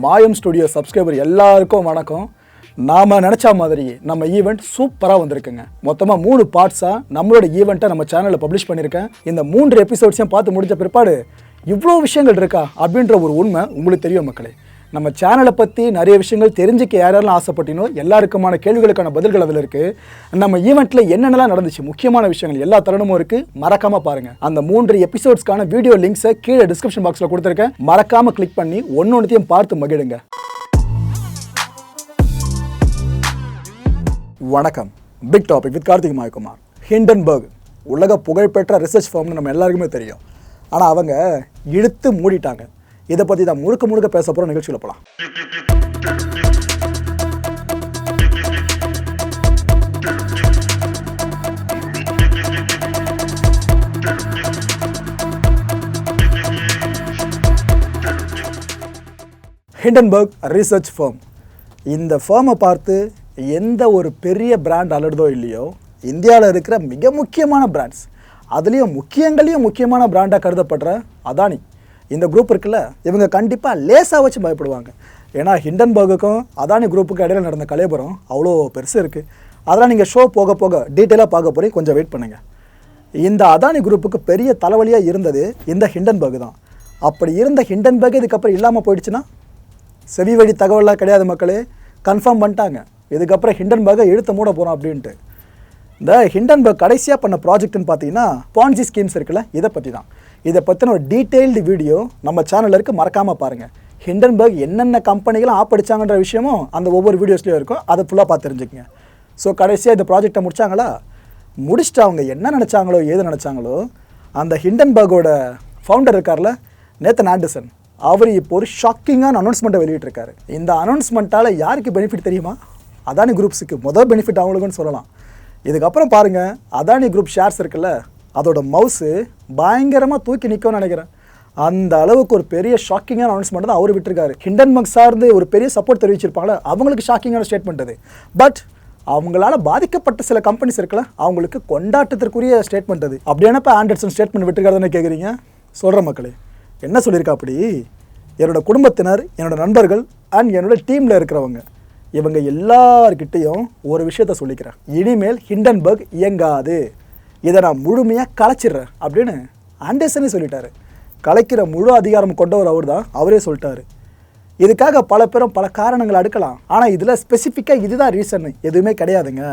மாயம் studio subscriber எல்லாருக்கும் வணக்கம். நாம் நினச்ச மாதிரி நம்ம ஈவெண்ட் சூப்பராக வந்திருக்குங்க. மொத்தமாக மூணு பார்ட்ஸாக நம்மளோட ஈவெண்ட்டை நம்ம சேனலில் பப்ளிஷ் பண்ணியிருக்கேன் இந்த மூன்று எபிசோட்ஸையும் பார்த்து முடிஞ்ச பிற்பாடு இவ்வளோ விஷயங்கள் இருக்கா அப்படின்ற ஒரு உண்மை உங்களுக்கு தெரியும் மக்களே. நம்ம சேனலை பற்றி நிறைய விஷயங்கள் தெரிஞ்சுக்க யாரெல்லாம் ஆசைப்பட்டினோ எல்லாருக்குமான கேள்விகளுக்கான பதில்கள் அதில் இருக்குது நம்ம ஈவெண்ட்டில் என்னென்னலாம் நடந்துச்சு? முக்கியமான விஷயங்கள் எல்லா தருணமும் இருக்குது மறக்காமல் பாருங்கள் அந்த மூன்று எபிசோட்ஸ்க்கான வீடியோ லிங்க்ஸை கீழே டிஸ்கிரிப்ஷன் பாக்ஸில் கொடுத்துருக்கேன். மறக்காமல் கிளிக் பண்ணி ஒன்று ஒன்றுத்தையும் பார்த்து மகிழுங்க. வணக்கம். Big topic with Karthik Mayakumar. Hindenburg உலக புகழ்பெற்ற ரிசர்ச் ஃபார்ம்னு நம்ம எல்லாருக்குமே தெரியும். ஆனால் அவங்க இழுத்து மூடிட்டாங்க. இதை பற்றி தான் முழுக்க முழுக்க பேச போகிற நிகழ்ச்சியில் போகலாம் ஹிண்டன்பர்க் ரிசர்ச் ஃபர்ம் இந்த ஃபேமை பார்த்து எந்த ஒரு பெரிய பிராண்ட் அலடுதோ இல்லையோ இந்தியாவில் இருக்கிற மிக முக்கியமான பிராண்ட்ஸ் அதுலேயும் முக்கியங்களையும் முக்கியமான பிராண்டாக கருதப்படுற அதானி. இந்த குரூப் இருக்குல்ல இவங்க கண்டிப்பாக லேசாக வச்சு பயப்படுவாங்க. ஏன்னா ஹிண்டன்பர்குக்கும் அதானி குரூப்புக்கு இடையில நடந்த கலைபுரம் அவ்வளோ பெருசு இருக்குது அதெல்லாம் நீங்கள் ஷோ போக போக டீட்டெயிலாக பார்க்க போகிறீங்க கொஞ்சம் வெயிட் பண்ணுங்கள் இந்த அதானி குரூப்புக்கு பெரிய தலைவலியாக இருந்தது இந்த ஹிண்டன்பர்க் தான். அப்படி இருந்த ஹிண்டன்பர்க் இதுக்கப்புறம் இல்லாமல் போயிடுச்சுன்னா செவி வழி தகவலாக கிடையாது மக்களே. கன்ஃபார்ம் பண்ணிட்டாங்க. இதுக்கப்புறம் ஹிண்டன்பர்கை இழுத்து மூட போகிறோம் அப்படின்ட்டு. இந்த ஹிண்டன்பர்க் கடைசியாக பண்ண ப்ராஜெக்ட்னு பார்த்தீங்கன்னா பான்ஜி ஸ்கீம்ஸ் இருக்குல்ல இதை பற்றி தான் இதை பற்றின ஒரு டீட்டெயில்டு வீடியோ நம்ம சேனலில் இருக்குது மறக்காமல் பாருங்கள் ஹிண்டன்பர்க் என்னென்ன கம்பெனிகளும் ஆப்படிச்சாங்கன்ற விஷயமும் அந்த ஒவ்வொரு வீடியோஸ்லேயும் இருக்கும். அதை ஃபுல்லாக பார்த்து தெரிஞ்சுக்கங்க. ஸோ கடைசியாக இந்த ப்ராஜெக்டை முடிச்சாங்களா? முடிச்சுட்டு அவங்க என்ன நினச்சாங்களோ ஏது நினச்சாங்களோ அந்த ஹிண்டன்பர்கோட ஃபவுண்டர் இருக்கார்ல நேத்தன் ஆண்டர்சன் அவர் இப்போ ஒரு ஷாக்கிங்கான அனௌன்ஸ்மெண்ட்டை வெளியிட்டிருக்காரு. இந்த அனௌன்ஸ்மெண்ட்டால் யாருக்கு பெனிஃபிட் தெரியுமா? அதானி குரூப்ஸுக்கு முதல் பெனிஃபிட் அவங்களுக்குன்னு சொல்லலாம். இதுக்கப்புறம் பாருங்கள் அதானி குரூப் ஷேர்ஸ் இருக்குல்ல அதோட மவுஸு பயங்கரமாக தூக்கி நிற்கும்னு நினைக்கிறேன். அந்த அளவுக்கு ஒரு பெரிய ஷாக்கிங்கான அனௌன்ஸ்மெண்ட் தான் அவர் விட்டுருக்காரு. ஹிண்டன்மக் சார்ந்து ஒரு பெரிய சப்போர்ட் தெரிவிச்சிருப்பாங்களே அவங்களுக்கு ஷாக்கிங்கான ஸ்டேட்மெண்ட் அது. பட் அவங்களால பாதிக்கப்பட்ட சில கம்பெனிஸ் இருக்குல்ல அவங்களுக்கு கொண்டாட்டத்திற்குரிய ஸ்டேட்மெண்ட் அது. அப்படியானப்ப ஆண்டர்சன் ஸ்டேட்மெண்ட் விட்டுருக்காருன்னு கேட்குறீங்க சொல்கிற மக்களே. என்ன சொல்லியிருக்கா அப்படி? என்னோட குடும்பத்தினர் என்னோடய நண்பர்கள் அண்ட் என்னோட டீமில் இருக்கிறவங்க. இவங்க எல்லார்கிட்டேயும் ஒரு விஷயத்த சொல்லிக்கிறேன். இனிமேல் ஹிண்டன்பர்க் இயங்காது. இதை நான் முழுமையாக கலைச்சிடுறேன் அப்படின்னு ஆண்டர்சனே சொல்லிட்டாரு. கலைக்கிற முழு அதிகாரம் கொண்டவர் அவர் தான் அவரே சொல்லிட்டாரு. இதுக்காக பல பேரும் பல காரணங்கள் அடுக்கலாம். ஆனால் இதில் ஸ்பெசிஃபிக்காக இதுதான் ரீசன் எதுவுமே கிடையாதுங்க.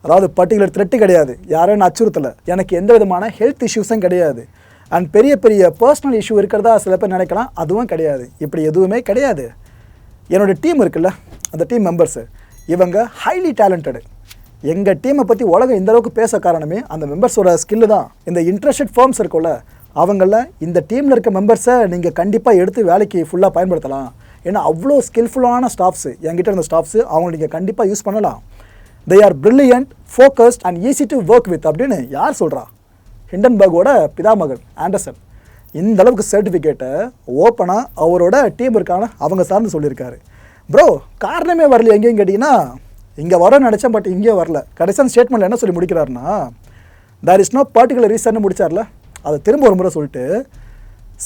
அதாவது பர்டிகுலர் த்ரெட்டு கிடையாது. யாரையும் நான் அச்சுறுத்தலை. எனக்கு எந்த விதமான ஹெல்த் இஷ்யூஸும் கிடையாது. அண்ட் பெரிய பெரிய பர்சனல் இஷ்யூ இருக்கிறதா சில பேர் நினைக்கலாம். அதுவும் கிடையாது. இப்படி எதுவுமே கிடையாது. என்னோட டீம் இருக்குல்ல. அந்த டீம் மெம்பர்ஸு இவங்க ஹைலி டேலண்டடு எங்கள் டீமை பற்றி உலகம் இந்த அளவுக்கு பேச காரணமே அந்த மெம்பர்ஸோட ஸ்கில்லு தான். இந்த இன்ட்ரெஸ்டட் ஃபார்ம்ஸ் இருக்கும்ல அவங்கள இந்த டீமில் இருக்க மெம்பர்ஸை நீங்கள் கண்டிப்பாக எடுத்து வேலைக்கு ஃபுல்லாக பயன்படுத்தலாம். ஏன்னா அவ்வளோ ஸ்கில்ஃபுல்லான ஸ்டாஃப்ஸு என்கிட்ட இருந்த ஸ்டாஃப்ஸு அவங்க நீங்கள் கண்டிப்பாக யூஸ் பண்ணலாம். They are brilliant focused and easy to work with அப்படின்னு யார் சொல்கிறா ஹிண்டன்பர்கோட பிதாமகன் ஆண்டர்சன் இந்த அளவுக்கு சர்டிஃபிகேட்டை ஓப்பனாக அவரோட டீம் இருக்கான அவங்க சார்ந்து சொல்லியிருக்காரு. ப்ரோ காரணமே வரல எங்கேயும் கேட்டிங்கன்னா இங்கே வர நினச்சேன் பட் இங்கே வரல. கடைசியான ஸ்டேட்மெண்ட்டில் என்ன சொல்லி முடிக்கிறாருன்னா there is no particular reason முடிச்சார்ல? அதை திரும்ப ஒரு முறை சொல்லிட்டு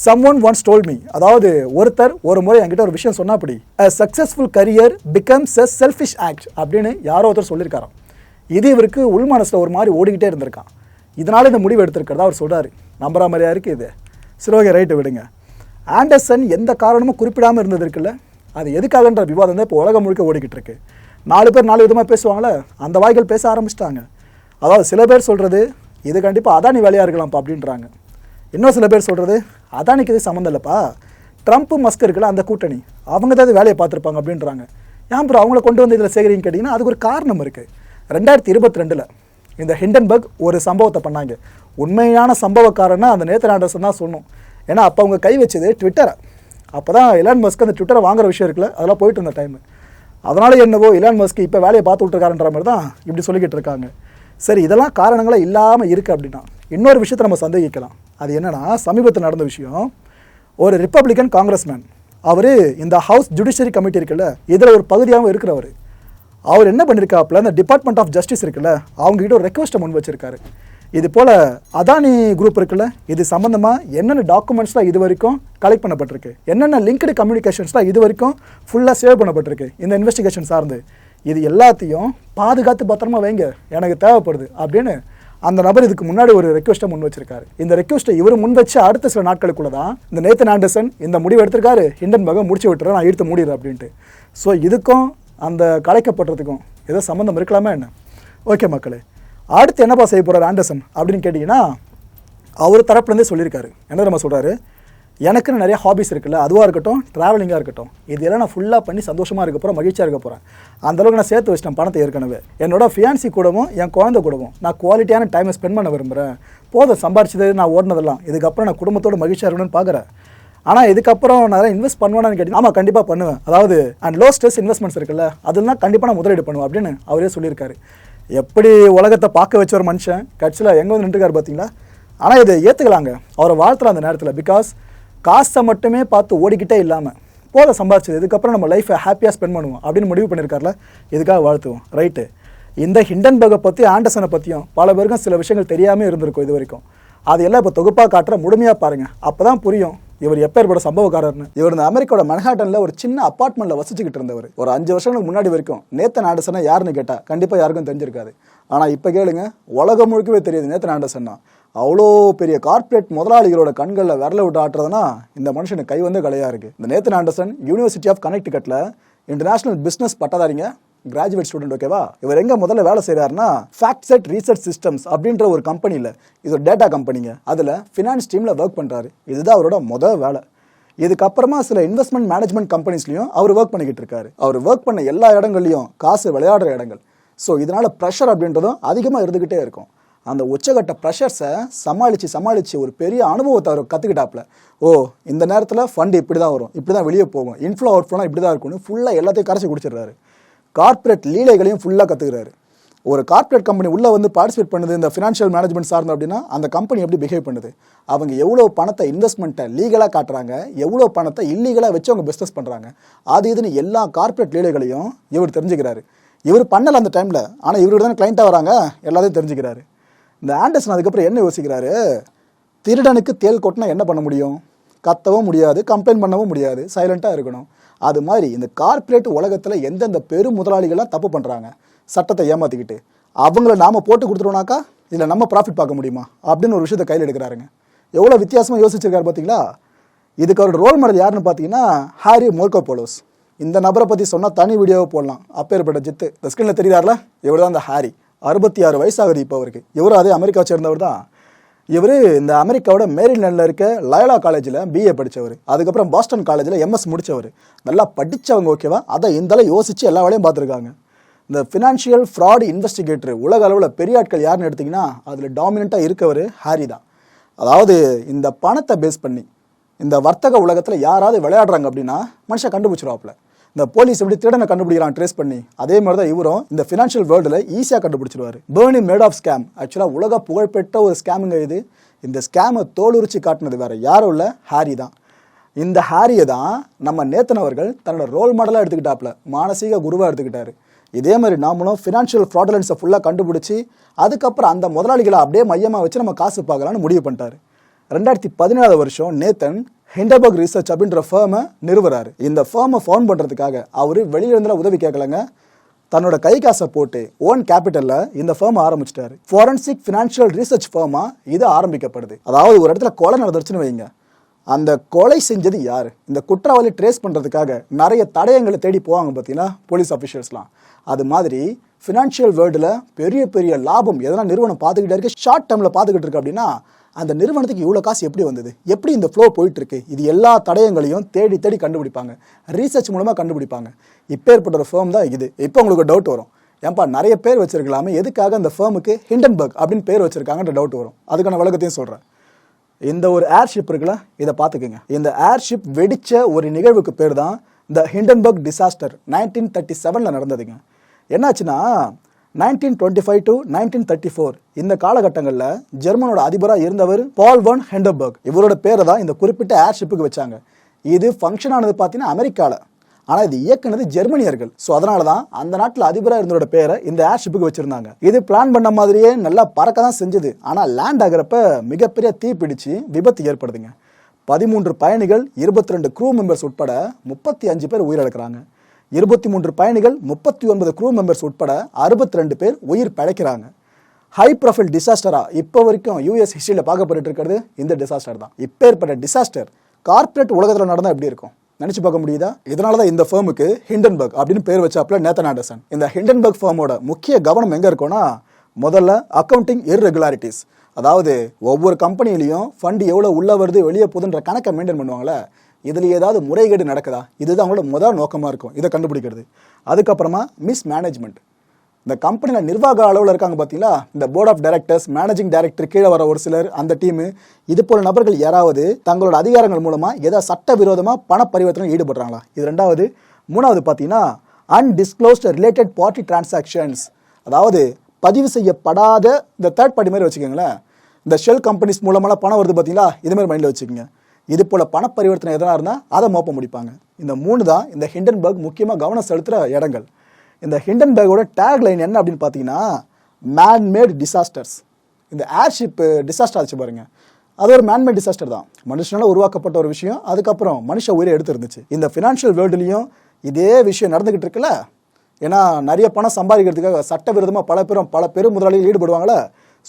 someone once told me அதாவது ஒருத்தர் ஒரு முறை என்கிட்ட ஒரு விஷயம் சொன்னா அப்படி a successful career becomes a selfish act அப்படின்னு யாரோ ஒருத்தர் சொல்லியிருக்காராம். இது இவருக்கு உள் மனசில் ஒரு மாதிரி ஓடிக்கிட்டே இருந்திருக்கான் இதனால் இந்த முடிவு எடுத்திருக்கிறதா அவர் சொல்றாரு. நம்புற மாதிரியா இருக்குது இது. சரி ஓகே ரைட்டு விடுங்க. ஆண்டர்சன் எந்த காரணமும் குறிப்பிடாமல் இருந்தது இருக்குல்ல? அது எதுக்காகன்ற விவாதம் தான் இப்போ உலகம் முழுக்க ஓடிக்கிட்டு இருக்கு நாலு பேர் நாலு விதமாக பேசுவாங்களே அந்த வாய்கள் பேச ஆரம்பிச்சிட்டாங்க. அதாவது சில பேர் சொல்கிறது இது கண்டிப்பாக அதானி வேலையாக இருக்கலாம்ப்பா அப்படின்றாங்க. இன்னும் சில பேர் சொல்கிறது அதானிக்கு இது சம்மந்தம் இல்லைப்பா. ட்ரம்ப் மஸ்க் இருக்குல்ல அந்த கூட்டணி அவங்க தான் வேலையை பார்த்துருப்பாங்க அப்படின்றாங்க. ஏன் ப்ரோ அவங்கள கொண்டு வந்து இதில் சேகரின்னு கேட்டிங்கன்னா அதுக்கு ஒரு காரணம் இருக்குது ரெண்டாயிரத்தி இருபத்தி ரெண்டில் இந்த ஹிண்டன்பர்க் ஒரு சம்பவத்தை பண்ணாங்க. உண்மையான சம்பவக்காரன்னா அந்த நேத்தர் ஆண்டர்சன் தான் சொல்லணும். ஏன்னா அப்போ அவங்க கை வச்சது ட்விட்டரை. அப்போ தான் இலான் மஸ்க் அந்த ட்விட்டரை வாங்குற விஷயம் இருக்குல்ல அதெல்லாம் போயிட்டு இருந்த டைமு அதனால் என்னவோ இலான் மஸ்க் இப்போ வேலையை பார்த்து விட்டுருக்காருன்ற மாதிரி தான் இப்படி சொல்லிக்கிட்டு இருக்காங்க. சரி இதெல்லாம் காரணங்களாக இல்லாமல் இருக்குது அப்படின்னா இன்னொரு விஷயத்தை நம்ம சந்தேகிக்கலாம். அது என்னென்னா சமீபத்தில் நடந்த விஷயம். ஒரு ரிப்பப்ளிக்கன் காங்கிரஸ்மேன் அவர் இந்த ஹவுஸ் ஜுடிஷியரி கமிட்டி இருக்குல்ல இதில் ஒரு பகுதியாகவும் இருக்கிறவர். அவர் என்ன பண்ணியிருக்காப்புல இந்த டிபார்ட்மெண்ட் ஆஃப் ஜஸ்டிஸ் இருக்குல்ல அவங்ககிட்ட ஒரு ரெக்வஸ்ட்டை முன் வச்சிருக்காரு. இது போல் அதானி குரூப் இருக்குல்ல இது சம்மந்தமாக என்னென்ன டாக்குமெண்ட்ஸ்லாம் இது வரைக்கும் கலெக்ட் பண்ணப்பட்டிருக்கு? என்னென்ன லிங்க்டு கம்யூனிகேஷன்ஸ்லாம் இது வரைக்கும் ஃபுல்லாக சேவ் பண்ணப்பட்டிருக்கு? இந்த இன்வெஸ்டிகேஷன் சார்ந்து. இது எல்லாத்தையும் பாதுகாத்து பத்திரமா வைங்க. எனக்கு தேவைப்படுது அப்படின்னு அந்த நபர் இதுக்கு முன்னாடி ஒரு ரெக்வஸ்ட்டை முன் வச்சிருக்காரு. இந்த ரெக்வஸ்ட்டை இவர் முன் வச்சு அடுத்த சில நாட்களுக்குள்ள தான் இந்த நேத்தன் ஆண்டர்சன் இந்த முடிவு எடுத்திருக்காரு. ஹிண்டன்பர்கை முடிச்சு விட்டுறேன் நான் இழுத்து மூடிடுறேன் அப்படின்ட்டு. ஸோ இதுக்கும் அந்த கலைக்கப்படுறதுக்கும் ஏதோ சம்மந்தம் இருக்கலாமா என்ன? ஓகே மக்களே. அடுத்து என்னப்பா செய்ய போகிறார் ஆண்டர்சன் அப்படின்னு கேட்டிங்கன்னா அவர் தரப்புலேருந்தே சொல்லியிருக்காரு. என்ன நம்ம சொல்கிறாரு எனக்குன்னு நிறைய ஹாபிஸ் இருக்குல்ல அதுவாக இருக்கட்டும் ட்ராவலிங்காக இருக்கட்டும். இதெல்லாம் நான் ஃபுல்லாக பண்ணி சந்தோஷமாக இருக்க போகிறேன் மகிழ்ச்சியாக இருக்க போகிறேன் அந்தளவுக்கு நான் சேர்த்து வச்சிட்டேன் பணத்தை ஏற்கனவே. என்னோட ஃபியான்சி கூடவும் என் குழந்தை கூடவும் நான் குவாலிட்டியான டைமை ஸ்பெண்ட் பண்ண விரும்புகிறேன் போதும் சம்பாரிச்சது நான் ஓடினதெல்லாம். இதுக்கப்புறம் நான் குடும்பத்தோட மகிழ்ச்சியாக இருக்கணும்னு பார்க்குறேன் ஆனால் இதுக்கப்புறம் நான் இன்வெஸ்ட் பண்ணுவேன்னு கேட்டீங்க ஆமாம் கண்டிப்பாக பண்ணுவேன். அதாவது அண்ட் லோ ஸ்ட்ரெஸ் இன்வெஸ்ட்மெண்ட்ஸ் இருக்குல்ல அதெல்லாம் கண்டிப்பாக நான் முதலீடு பண்ணுவேன் அப்படின்னு அவரே சொல்லியிருக்காரு. எப்படி உலகத்தை பார்க்க வச்ச ஒரு மனுஷன் கட்சியில் எங்கே வந்து நின்றுக்காரு பார்த்தீங்களா? ஆனால் இதை ஏற்றுக்கலாங்க அவரை வாழ்த்தலாம் அந்த நேரத்தில். பிகாஸ் காசை மட்டுமே பார்த்து ஓடிக்கிட்டே இல்லாமல் போத சம்பாரிச்சது இதுக்கப்புறம் நம்ம லைஃப்பை ஹாப்பியாக ஸ்பெண்ட் பண்ணுவோம் அப்படின்னு முடிவு பண்ணியிருக்காருல இதுக்காக வாழ்த்துவோம். ரைட்டு இந்த ஹிண்டன்பர்கை பற்றி ஆண்டர்சனை பற்றியும் பல பேருக்கும் சில விஷயங்கள் தெரியாமல் இருந்திருக்கும் இது வரைக்கும். அது எல்லாம் இப்போ தொகுப்பாக காட்டுற முழுமையாக பாருங்கள் அப்போ தான் புரியும் இவர் எப்பேற்பட சம்பவக்காரர்னு? இவர் இந்த அமெரிக்காவோட மன்ஹாட்டனில் ஒரு சின்ன அப்பார்ட்மெண்ட்டில் வசிச்சுக்கிட்டு இருந்தவர். ஒரு அஞ்சு வருஷங்களுக்கு முன்னாடி வரைக்கும் நேத்தன் ஆண்டர்சனா யாருன்னு கேட்டால் கண்டிப்பாக யாருக்கும் தெரிஞ்சிருக்காது. ஆனால் இப்போ கேளுங்க உலகம் முழுக்கவே தெரியுது நேத்தன் ஆண்டர்சன்னா அவ்வளோ பெரிய கார்ப்பரேட் முதலாளிகளோட கண்களில் விரல விட்டு ஆட்டுறதுனா இந்த மனுஷனுக்கு கை வந்து கலையாக இருக்குது இந்த நேத்தன் ஆண்டர்சன் யூனிவர்சிட்டி ஆஃப் கனெக்டிகட்டில் இன்டர்நேஷனல் பிஸ்னஸ் பட்டதாரிங்க. கிராஜுவேட் ஸ்டூடெண்ட் ஓகேவா இவர் எங்கே முதல்ல வேலை செய்கிறாருன்னா ஃபேக்ட் செட் ரீசர்ச் சிஸ்டம்ஸ் அப்படின்ற ஒரு கம்பெனியில் இது ஒரு டேட்டா கம்பெனிங்க அதில் ஃபினான்ஸ் டீமில் ஒர்க் பண்ணுறாரு இதுதான் அவரோட முதல் வேலை. இதுக்கப்புறமா சில இன்வெஸ்ட்மெண்ட் மேனேஜ்மெண்ட் கம்பெனிஸ்லையும் அவர் ஒர்க் பண்ணிக்கிட்டு இருக்காரு. அவர் ஒர்க் பண்ண எல்லா இடங்கள்லையும் காசு விளையாடுற இடங்கள். ஸோ இதனால் ப்ரெஷர் அப்படின்றதும் அதிகமாக இருந்துக்கிட்டே இருக்கும். அந்த உச்சகட்ட ப்ரெஷர்ஸை சமாளித்து சமாளித்து ஒரு பெரிய அனுபவத்தை அவர் கற்றுக்கிட்டாப்புல ஓ இந்த நேரத்தில் ஃபண்ட் இப்படி தான் வரும். இப்படி தான் வெளியே போகும். இன்ஃப்ளோ அவுட் இப்படி தான் இருக்கும்னு ஃபுல்லாக எல்லாத்தையும் கரைச்சி குடிச்சிடுறாரு. கார்ப்பரேட் லீலைகளையும் ஃபுல்லாக கற்றுக்கிறாரு ஒரு கார்ப்பரேட் கம்பெனி உள்ளே வந்து பார்ட்டிசிபேட் பண்ணுது இந்த ஃபினான்ஷியல் மேனேஜ்மெண்ட் சார்ந்த அப்படின்னா அந்த கம்பெனி எப்படி பிஹேவ் பண்ணுது? அவங்க எவ்வளோ பணத்தை இன்வெஸ்ட்மெண்ட்டை லீகலாக காட்டுறாங்க எவ்வளோ பணத்தை இல்லீகலாக வச்சு அவங்க பிஸ்னஸ் பண்ணுறாங்க அது இதுன்னு எல்லா கார்ப்பரேட் லீலைகளையும் இவர் தெரிஞ்சுக்கிறாரு. இவர் பண்ணலை அந்த டைமில் ஆனால் இவரு தான் கிளைண்ட்டாக வராங்க எல்லாத்தையும் தெரிஞ்சுக்கிறாரு. இந்த ஆண்டர்சன் அதுக்கப்புறம் என்ன யோசிக்கிறாரு? திருடனுக்கு தேல் கொட்டினா என்ன பண்ண முடியும்? கத்தவும் முடியாது கம்ப்ளைண்ட் பண்ணவும் முடியாது சைலண்ட்டாக இருக்கணும். அது மாதிரி இந்த கார்ப்பரேட் உலகத்தில் எந்தெந்த பெரும் முதலாளிகள்லாம் தப்பு பண்ணுறாங்க சட்டத்தை ஏமாற்றிக்கிட்டு அவங்கள நாம் போட்டு கொடுத்துருவோனாக்கா இதில் நம்ம ப்ராஃபிட் பார்க்க முடியுமா? அப்படின்னு ஒரு விஷயத்தை கையில் எடுக்கிறாருங்க. எவ்வளோ வித்தியாசமாக யோசிச்சிருக்காரு பார்த்தீங்களா இதுக்கு அவரோட ரோல் மாடல் யாருன்னு பார்த்தீங்கன்னா ஹாரி மோர்கோ போலோஸ் இந்த நபரை பற்றி சொன்னால் தனி வீடியோவை போடலாம். அப்பேற்பட்ட ஜித்து. இந்த ஸ்க்ரீனில் தெரியுறாருல? இவர் தான் இந்த ஹாரி. அறுபத்தி ஆறு வயசாகுது இப்போ அவருக்கு. இவரும் அதே அமெரிக்கா சேர்ந்தவர் தான். இவர் இந்த அமெரிக்காவோட மேரிலேண்டில் இருக்க லயலா காலேஜில் பிஏ படித்தவர் அதுக்கப்புறம் பாஸ்டன் காலேஜில் எம்எஸ் முடித்தவர் நல்லா படித்தவங்க ஓகேவா அதை இந்தளவு யோசித்து எல்லா வேலையும் பார்த்துருக்காங்க. இந்த ஃபினான்ஷியல் ஃப்ராட் இன்வெஸ்டிகேட்டர் உலக அளவில் பெரிய ஆட்கள் யாருன்னு எடுத்திங்கன்னா அதில் டாமினண்ட்டாக இருக்கவர் ஹாரி தான். அதாவது இந்த பணத்தை பேஸ் பண்ணி இந்த வர்த்தக உலகத்தில் யாராவது விளையாடுறாங்க அப்படின்னா மனுஷன் கண்டுபிடிச்சிருவாப்புல. இந்த போலீஸ் எப்படி திருடனை கண்டுபிடிக்கிறான் ட்ரேஸ் பண்ணி அதே மாதிரி தான் இவரும் இந்த ஃபினான்ஷியல் வேர்ல்டில் ஈஸியாக கண்டுபிடிச்சிருவாரு பேர்னி மேட் ஆஃப் ஸ்கேம் ஆக்சுவலாக உலக புகழ்பெற்ற ஒரு ஸ்கேமுங்க இது. இந்த ஸ்கேமை தோலுரிச்சு காட்டினது வேற யாரும் இல்லை ஹாரி தான். இந்த ஹாரியை தான் நம்ம நேத்தன் அவர்கள் தன்னோட ரோல் மாடலாக எடுத்துக்கிட்டாப்புல. மானசீக குருவாக எடுத்துக்கிட்டாரு. இதே மாதிரி நாமளும் ஃபினான்ஷியல் ஃப்ராடலன்ஸை ஃபுல்லாக கண்டுபிடிச்சி அதுக்கப்புறம் அந்த முதலாளிகளை அப்படியே மையமாக வச்சு நம்ம காசு பார்க்கலான்னு முடிவு பண்ணிட்டாரு. ரெண்டாயிரத்தி பதினேழாவது வருஷம் நேத்தன் ஹிண்டபர்க் ரிசர்ச் அப்படின்ற ஃபேமை நிறுவுறாரு. இந்த ஃபேமை ஃபவுண்ட் பண்ணுறதுக்காக அவர் வெளியிலிருந்துல உதவி கேட்கலங்க. தன்னோட கை காசை போட்டு ஓன் கேபிட்டலில் இந்த ஃபேம் ஆரம்பிச்சிட்டாரு. ஃபாரன்சிக் ஃபினான்ஷியல் ரிசர்ச் ஃபேமாக இது ஆரம்பிக்கப்படுது. அதாவது ஒரு இடத்துல கொலை நடந்துருச்சுன்னு வைங்க. அந்த கொலை செஞ்சது யார்? இந்த குற்றவாளி ட்ரேஸ் பண்ணுறதுக்காக நிறைய தடயங்களை தேடி போவாங்க பார்த்தீங்கன்னா போலீஸ் அஃபிஷியல்ஸ்லாம் அது மாதிரி ஃபினான்ஷியல் வேர்ல்டில் பெரிய பெரிய லாபம் எதனா நிறுவனம் பார்த்துக்கிட்டே இருக்கு. ஷார்ட் டேர்மில் பார்த்துக்கிட்டு இருக்கு அப்படின்னா அந்த நிறுவனத்துக்கு இவ்வளோ காசு எப்படி வந்தது? எப்படி இந்த ஃப்ளோ போயிட்டுருக்கு? இது எல்லா தடயங்களையும் தேடி தேடி கண்டுபிடிப்பாங்க. ரீசர்ச் மூலமாக கண்டுபிடிப்பாங்க. இப்பேற்பட்ட ஒரு ஃபேம் தான் இது. இப்போ உங்களுக்கு டவுட் வரும். ஏன்பா நிறைய பேர் வச்சிருக்கலாமே எதுக்காக அந்த ஃபேமுக்கு ஹிண்டன்பர்க் அப்படின்னு பேர் வச்சிருக்காங்கன்ற டவுட் வரும். அதுக்கான விளக்கத்தையும் சொல்கிறேன் இந்த ஒரு ஏர்ஷிப் இருக்குல்ல இதை பார்த்துக்குங்க. இந்த ஏர்ஷிப் வெடித்த ஒரு நிகழ்வுக்கு பேர் தான் இந்த ஹிண்டன்பர்க் டிசாஸ்டர் நைன்டீன் தேர்ட்டி செவனில் நடந்ததுங்க. என்னாச்சுன்னா nineteen twenty five to nineteen thirty four இந்த காலகட்டங்களில் ஜெர்மனோட அதிபராக இருந்தவர் பால் வான் ஹெண்டபர்க் இவரோட பேரை தான் இந்த குறிப்பிட்ட ஏர்ஷிப்புக்கு வச்சாங்க. இது ஃபங்க்ஷன் ஆனது பார்த்தீங்கன்னா அமெரிக்காவில் ஆனால் இது இயக்குனது ஜெர்மனியர்கள். ஸோ அதனால தான் அந்த நாட்டில் அதிபராக இருந்தோட பேரை இந்த ஏர்ஷிப்புக்கு வச்சிருந்தாங்க. இது பிளான் பண்ண மாதிரியே நல்லா பறக்க தான் செஞ்சது. ஆனால் லேண்ட் ஆகிறப்ப மிகப்பெரிய தீ பிடிச்சு விபத்து ஏற்படுதுங்க. பதிமூன்று பயணிகள் இருபத்தி ரெண்டு க்ரூ மெம்பர்ஸ் உட்பட முப்பத்தி அஞ்சு பேர் உயிரிழக்கிறாங்க. இருபத்தி மூன்று பயணிகள் முப்பத்தி ஒன்பது குரூ மெம்பர்ஸ் உட்பட அறுபத்தி ரெண்டு பேர் உயிர் பிழைக்கிறாங்க. ஹை ப்ரொஃபைல் டிசாஸ்டரா இப்போ வரைக்கும் யூஎஸ் ஹிஸ்டரியில் பார்க்கப்பட்டு இருக்கிறது இந்த டிசாஸ்டர் தான். இப்போ ஏற்பட்ட டிசாஸ்டர் கார்ப்பரேட் உலகத்தில் நடந்தால் எப்படி இருக்கும்? நினச்சி பார்க்க முடியுதா? இதனால தான் இந்த ஃபேமுக்கு ஹிண்டன்பர்க் அப்படின்னு பேர் வச்சாப்புல நேத்தன் ஆண்டர்சன் இந்த ஹிண்டன்பர்க் ஃபேமோட முக்கிய கவனம் எங்கே இருக்கும்னா முதல்ல அக்கௌண்டிங் இர்ரெகுலாரிட்டிஸ் அதாவது ஒவ்வொரு கம்பெனிலையும் ஃபண்ட் எவ்வளோ உள்ளே வருது வெளியே போகுதுன்ற கணக்கை மெயின்டைன் பண்ணுவாங்களே இதில் ஏதாவது முறைகேடு நடக்குதா? இதுதான் அவங்களோட முதல் நோக்கமாக இருக்கும். இதை கண்டுபிடிக்கிறது. அதுக்கப்புறமா மிஸ் மேனேஜ்மெண்ட் இந்த கம்பெனியில் நிர்வாக அளவில் இருக்காங்க பார்த்தீங்களா இந்த board of directors managing director கீழே வர ஒரு சிலர் அந்த டீமு இது போல நபர்கள் யாராவது தங்களோட அதிகாரங்கள் மூலமாக ஏதாவது சட்டவிரோதமாக பண பரிவர்த்தனை ஈடுபடுறாங்களா? இது ரெண்டாவது. மூணாவது பார்த்தீங்கன்னா அன்டிஸ்க்ளோஸ்ட் ரிலேட்டட் பார்ட்டி டிரான்சாக்ஷன்ஸ் அதாவது பதிவு செய்யப்படாத இந்த தேர்ட் பார்ட்டி மாதிரி வச்சுக்கோங்களேன். இந்த ஷெல் கம்பெனிஸ் மூலமெல்லாம் பணம் வருது பார்த்தீங்களா இதுமாதிரி மைண்டில் வச்சுக்கோங்க. இது போல பண பரிவர்த்தனை எதனா இருந்தால் அதை மோப்ப முடிப்பாங்க. இந்த மூணு தான் இந்த ஹிண்டன்பர்க் முக்கியமாக கவனம் செலுத்துகிற இடங்கள். இந்த ஹிண்டன்பர்கோட டேக் லைன் என்ன அப்படின்னு பார்த்தீங்கன்னா மேன்மேட் டிசாஸ்டர்ஸ் இந்த ஏர்ஷிப்பு டிசாஸ்டர் ஆச்சு பாருங்கள் அது ஒரு மேன்மேட் டிசாஸ்டர் தான். மனுஷனால் உருவாக்கப்பட்ட ஒரு விஷயம் அதுக்கப்புறம் மனுஷ உயிரை எடுத்து இருந்துச்சு இந்த ஃபினான்ஷியல் வேர்ல்டுலேயும் இதே விஷயம் நடந்துக்கிட்டு இருக்குல்ல? ஏன்னா நிறைய பணம் சம்பாதிக்கிறதுக்காக சட்டவிரோதமாக பல பேரும் பல பெரும் முதலாளிகள் ஈடுபடுவாங்களே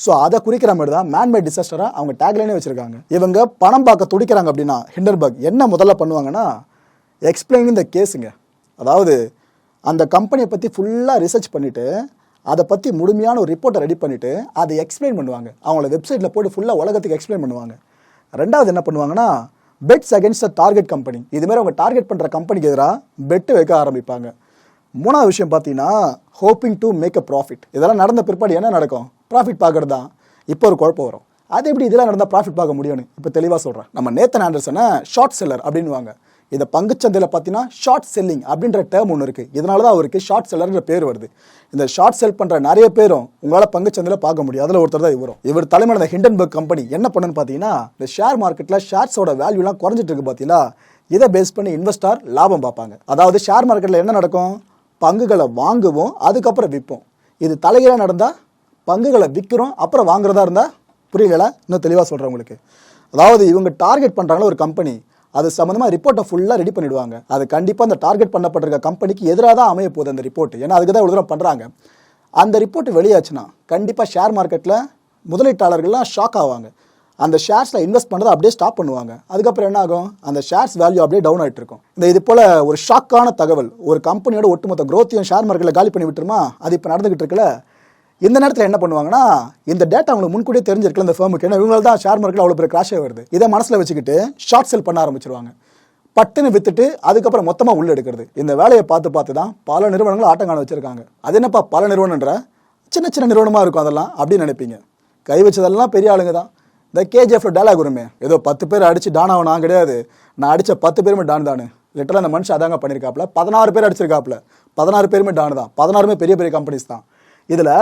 ஸோ அதை குறிக்கிற மாதிரி தான் மேன்மேட் டிசாஸ்டராக அவங்க டேக்லைனே வச்சுருக்காங்க. இவங்க பணம் பார்க்க துடிக்கிறாங்க அப்படின்னா ஹிண்டர்பர்க் என்ன முதல்ல பண்ணுவாங்கன்னா எக்ஸ்பிளைனிங் த கேஸுங்க அதாவது அந்த கம்பெனியை பற்றி ஃபுல்லாக ரிசர்ச் பண்ணிவிட்டு அதை பற்றி முழுமையான ஒரு ரிப்போர்ட்டை ரெடி பண்ணிவிட்டு அதை எக்ஸ்பிளைன் பண்ணுவாங்க. அவங்கள வெப்சைட்டில் போட்டு ஃபுல்லாக உலகத்துக்கு எக்ஸ்பிளைன் பண்ணுவாங்க. ரெண்டாவது என்ன பண்ணுவாங்கன்னா bets against a target company இதுமாரி அவங்க டார்கெட் பண்ணுற கம்பெனிக்கு எதிராக பெட்டு வைக்க ஆரம்பிப்பாங்க. மூணாவது விஷயம் பார்த்தீங்கன்னா hoping to make a profit இதெல்லாம் நடந்த பிற்பாடு என்ன நடக்கும்? ப்ராஃபிட் பார்க்கறது தான். இப்போ ஒரு குழப்பம் வரும். அது எப்படி இதெல்லாம் நடந்தால் ப்ராஃபிட் பார்க்க முடியும்னு? இப்போ தெளிவாக சொல்கிறேன் நம்ம நேத்தன் ஆண்டர்சனை ஷார்ட் செல்லர் அப்படின்வாங்க இந்த பங்குச்சந்தையில் பார்த்தீங்கன்னா ஷார்ட் செல்லிங் அப்படின்ற டேர்ம் ஒன்று இருக்குது இதனால தான் அவருக்கு ஷார்ட் செல்லர்ன்ற பேர் வருது. இந்த ஷார்ட் செல் பண்ணுற நிறைய பேரும் உங்களால் பங்குச்சந்தையில் பார்க்க முடியும். அதில் ஒருத்தர் தான் இவரும். இவர் தலைமையில் இந்த ஹிண்டன்பர்க் கம்பெனி என்ன பண்ணுன்னு பார்த்தீங்கன்னா இந்த ஷேர் மார்க்கெட்டில் ஷேர்ஸோட வேல்யூலாம் குறைஞ்சிட்டு இருக்கு பார்த்தீங்களா? இதை பேஸ் பண்ணி இன்வெஸ்டார் லாபம் பார்ப்பாங்க. அதாவது ஷேர் மார்க்கெட்டில் என்ன நடக்கும்? பங்குகளை வாங்குவோம் அதுக்கப்புறம் விற்போம். இது தலைகீழாக நடந்தால் பங்குகளை விற்கிறோம் அப்புறம் வாங்குறதா இருந்தால் புரியல இன்னும் தெளிவாக சொல்கிறேன் உங்களுக்கு. அதாவது இவங்க டார்கெட் பண்ணுறாங்களா ஒரு கம்பெனி அது சம்மந்தமாக ரிப்போர்ட்டை ஃபுல்லாக ரெடி பண்ணிடுவாங்க. அது கண்டிப்பாக அந்த டார்கெட் பண்ணப்பட்டிருக்க கம்பெனிக்கு எதிராக தான் அமைய போகுது அந்த ரிப்போர்ட் ஏன்னா அதுக்கு தான் இவ்வளோ தூரம் பண்ணுறாங்க அந்த ரிப்போர்ட் வெளியாச்சுன்னா கண்டிப்பாக ஷேர் மார்க்கெட்டில் முதலீட்டாளர்கள்லாம் ஷாக் ஆவாங்க. அந்த ஷேர்ஸில் இன்வெஸ்ட் பண்ணுறதை அப்படியே ஸ்டாப் பண்ணுவாங்க. அதுக்கப்புறம் என்ன ஆகும்? அந்த ஷேர்ஸ் வேல்யூ அப்படியே டவுன் ஆகிட்டு இருக்கும். இந்த இது போல் ஒரு ஷாக்கான தகவல் ஒரு கம்பெனியோட ஒட்டுமொத்த க்ரோத்தையும் ஷேர் மார்க்கெட்டில் காலி பண்ணி விட்டுருமா? அது இப்போ நடந்துகிட்டு இருக்குல்ல? இந்த நேரத்தில் என்ன பண்ணுவாங்கன்னா இந்த டேட்டா அவங்களுக்கு முன்கூட்டியே தெரிஞ்சிருக்கல இந்த ஃபேமுக்கு ஏன்னா இவங்களால தான் ஷேர் மார்க்கெட் அவ்வளோ பெரிய கிராஷே வருது. இதை மனசில் வச்சுக்கிட்டு ஷார்ட் செல் பண்ண ஆரம்பிச்சிருவாங்க. பட்டுன்னு வித்துட்டு அதுக்கப்புறம் மொத்தமாக உள்ள எடுக்கிறது. இந்த வேலையை பார்த்து பார்த்து தான் பல நிறுவனங்கள் ஆட்டம் காண அது என்னப்பா பல நிறுவனன்ற சின்ன சின்ன நிறுவனமாக இருக்கும் அதெல்லாம் அப்படின்னு நினைப்பீங்க. கை வச்சதெல்லாம் பெரிய ஆளுங்க தான். இந்த கேஜிஎஃப்ல டேலாக் வருமே. ஏதோ பத்து பேர் அடிச்சு டானாவ நான் கிடையாது. நான் அடித்த பத்து பேருமே டான் தானு. லிட்டராக அந்த மனுஷன் அதாங்க பண்ணியிருக்காப்புல பதினாறு பேர் அடிச்சிருக்காப்புல. பதினாறு பேருமே டான் தான். பதினாறுமே பெரிய பெரிய கம்பெனிஸ் தான். இதில்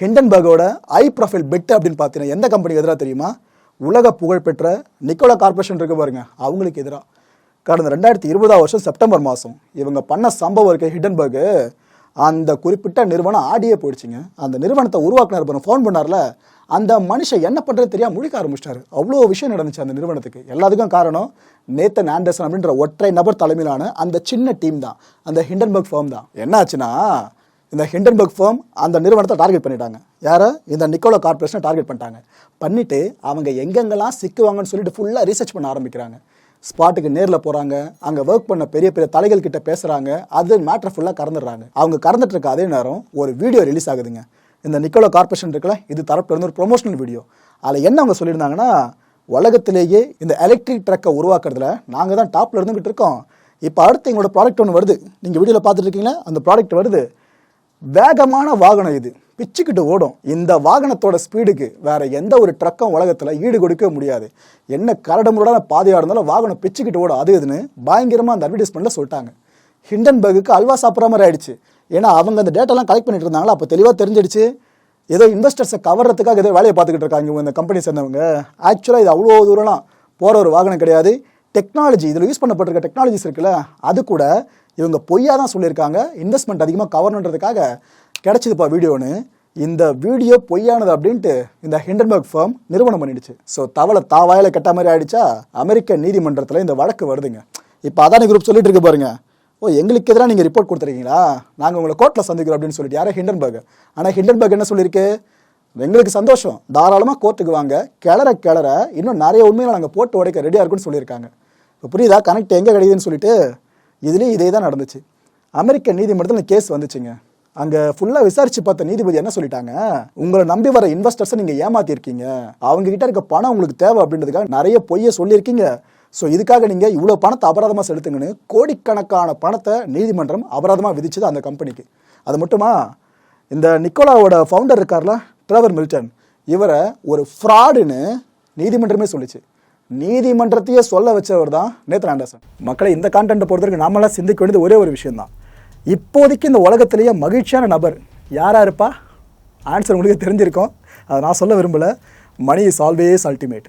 ஹிண்டன்பர்கோட ஐ ப்ரொஃபைல் பெட் அப்படின்னு பார்த்தீங்கன்னா எந்த கம்பெனிக்கு எதிராக தெரியுமா? உலக புகழ்பெற்ற நிக்கோலா கார்பரேஷன் இருக்கு பாருங்க. அவங்களுக்கு எதிராக கடந்த ரெண்டாயிரத்தி இருபதாம் வருஷம் செப்டம்பர் மாதம் இவங்க பண்ண சம்பவம் இருக்க ஹிண்டன்பர்கு. அந்த குறிப்பிட்ட நிறுவனம் ஆடியே போயிடுச்சுங்க. அந்த நிறுவனத்தை உருவாக்குனர் பாருங்க ஃபோன் பண்ணார்ல. அந்த மனுஷன் என்ன பண்ணுறது தெரியாம முழிக்க ஆரம்பிச்சிட்டாரு. அவ்வளோ விஷயம் நடந்துச்சு அந்த நிறுவனத்துக்கு. எல்லாத்துக்கும் காரணம் நேத்தன் ஆண்டர்சன் அப்படின்ற ஒற்றை நபர் தலைமையிலான அந்த சின்ன டீம் தான். அந்த ஹிண்டன்பர்க் ஃபார்ம் தான். என்ன ஆச்சுன்னா இந்த ஹிண்டன்பர்க் ஃபார்ம் அந்த நிறுவனத்தை டார்கெட் பண்ணிட்டாங்க. யாரை? இந்த நிக்கோலா கார்பரேஷனை டார்கெட் பண்ணிட்டாங்க. பண்ணிவிட்டு அவங்க எங்கெங்கெல்லாம் சிக்குவாங்கன்னு சொல்லிட்டு ஃபுல்லாக ரீசர்ச் பண்ண ஆரம்பிக்கிறாங்க. ஸ்பாட்டுக்கு நேரில் போகிறாங்க அங்கே ஒர்க் பண்ண பெரிய பெரிய தலைகள் கிட்ட பேசுகிறாங்க அது மேட்ரு ஃபுல்லாக கறந்துடுறாங்க. அவங்க கறந்துட்டு இருக்க அதே நேரம் ஒரு வீடியோ ரிலீஸ் ஆகுதுங்க. இந்த நிக்கோலா கார்பரேஷன் இருக்குல்ல இது தரப்புலேருந்து ஒரு ப்ரொமோஷனல் வீடியோ அதில் என்ன அவங்க சொல்லியிருந்தாங்கன்னா உலகத்திலேயே இந்த எலக்ட்ரிக் ட்ரக்கை உருவாக்குறதுல நாங்கள் தான் டாப்பில் இருந்துகிட்டு இருக்கோம். இப்போ அடுத்து எங்களோட ப்ராடக்ட் ஒன்று வருது. நீங்கள் வீடியோவில் பார்த்துட்டு இருக்கீங்களா? அந்த ப்ராடக்ட் வருது. வேகமான வாகனம் இது. பிச்சுக்கிட்டு ஓடும். இந்த வாகனத்தோட ஸ்பீடுக்கு வேற எந்த ஒரு ட்ரக்கும் உலகத்தில் ஈடு கொடுக்க முடியாது. என்ன கரடுமுரடான பாதையாக இருந்தாலும் வாகனம் பிச்சுக்கிட்டு ஓடும். அது இதுன்னு பயங்கரமாக அந்த அட்வர்டைஸ்மெண்ட்டில் சொல்லிட்டாங்க. ஹிண்டன்பர்குக்கு அல்வா சாப்பிட்ற மாதிரி ஆயிடுச்சு. ஏன்னா அவங்க அந்த டேட்டாலாம் கலெக்ட் பண்ணிட்டு இருந்தாங்களா? அப்போ தெளிவாக தெரிஞ்சிடுச்சு. ஏதோ இன்வெஸ்டர்ஸை கவர்றதுக்காக ஏதோ வேலையை பார்த்துக்கிட்டு இருக்காங்க இவங்க இந்த கம்பெனி சேர்ந்தவங்க. ஆக்சுவலாக இது அவ்வளோ தூரம்லாம் போகிற ஒரு வாகனம் கிடையாது. டெக்னாலஜி இதில் யூஸ் பண்ணப்பட்டிருக்க டெக்னாலஜிஸ் இருக்குல்ல அது கூட இவங்க பொய்யாக தான் சொல்லியிருக்காங்க. இன்வெஸ்ட்மெண்ட் அதிகமாக கவர்னுன்றதுக்காக கிடச்சிதுப்பா வீடியோன்னு. இந்த வீடியோ பொய்யானது அப்படின்ட்டு இந்த ஹிண்டன்பர்க் ஃபார்ம் நிறுவனம் பண்ணிடுச்சு. ஸோ தவளை தாவாயில கெட்ட மாதிரி ஆயிடுச்சா? அமெரிக்க நீதிமன்றத்தில் இந்த வழக்கு வருதுங்க. இப்போ அதானி குரூப் சொல்லிட்டு இருக்கு பாருங்க. ஓ எங்களுக்கு எதிராக நீங்கள் ரிப்போர்ட் கொடுத்துருக்கீங்களா? நாங்கள் உங்களை கோர்ட்டில் சந்திக்கிறோம் அப்படின்னு சொல்லிட்டு. யாரோ? ஹிண்டன்பர்க் ஆனால் ஹிண்டன்பர்க் என்ன சொல்லியிருக்கு? எங்களுக்கு சந்தோஷம். தாராளமாக கோர்ட்டுக்கு வாங்க. கிளற கிளற இன்னும் நிறைய உண்மைகளை நாங்கள் போட்டு உடைக்க ரெடியாக இருக்குன்னு சொல்லியிருக்காங்க. இப்போ புரியுதா? கனெக்ட் எங்கே கிடைக்குதுன்னு சொல்லிட்டு இதுலேயும் இதே தான் நடந்துச்சு. அமெரிக்க நீதிமன்றத்தில் கேஸ் வந்துச்சுங்க. அங்கே ஃபுல்லாக விசாரிச்சு பார்த்த நீதிபதி என்ன சொல்லிட்டாங்க? உங்களை நம்பி வர இன்வெஸ்டர்ஸை நீங்கள் ஏமாத்திருக்கீங்க. அவங்க கிட்ட இருக்க பணம் உங்களுக்கு தேவை அப்படின்றதுக்காக நிறைய பொய்யை சொல்லியிருக்கீங்க. ஸோ இதுக்காக நீங்கள் இவ்வளோ பணத்தை அபராதமாக செலுத்துங்கன்னு கோடிக்கணக்கான பணத்தை நீதிமன்றம் அபராதமாக விதிச்சது அந்த கம்பெனிக்கு. அது மட்டுமா? இந்த நிக்கோலாவோட ஃபவுண்டர் இருக்கார்ல ட்ரேவர் மில்டன் இவரை ஒரு ஃப்ராடுன்னு நீதிமன்றமே சொல்லிச்சு. நீதிமன்றத்தையே சொல்ல வச்சவர் தான் நேத்தன் ஆண்டர்சன். மக்களை இந்த கான்டென்ட்டை பொறுத்தவரைக்கும் நாமெல்லாம் சிந்திக்க வேண்டியது ஒரே ஒரு விஷயம் தான் இப்போதைக்கு இந்த உலகத்திலேயே மகிழ்ச்சியான நபர் யாராக இருப்பா? ஆன்சர் உங்களுக்கு தெரிஞ்சிருக்கோம். அதை நான் சொல்ல விரும்பலை. Money is always ultimate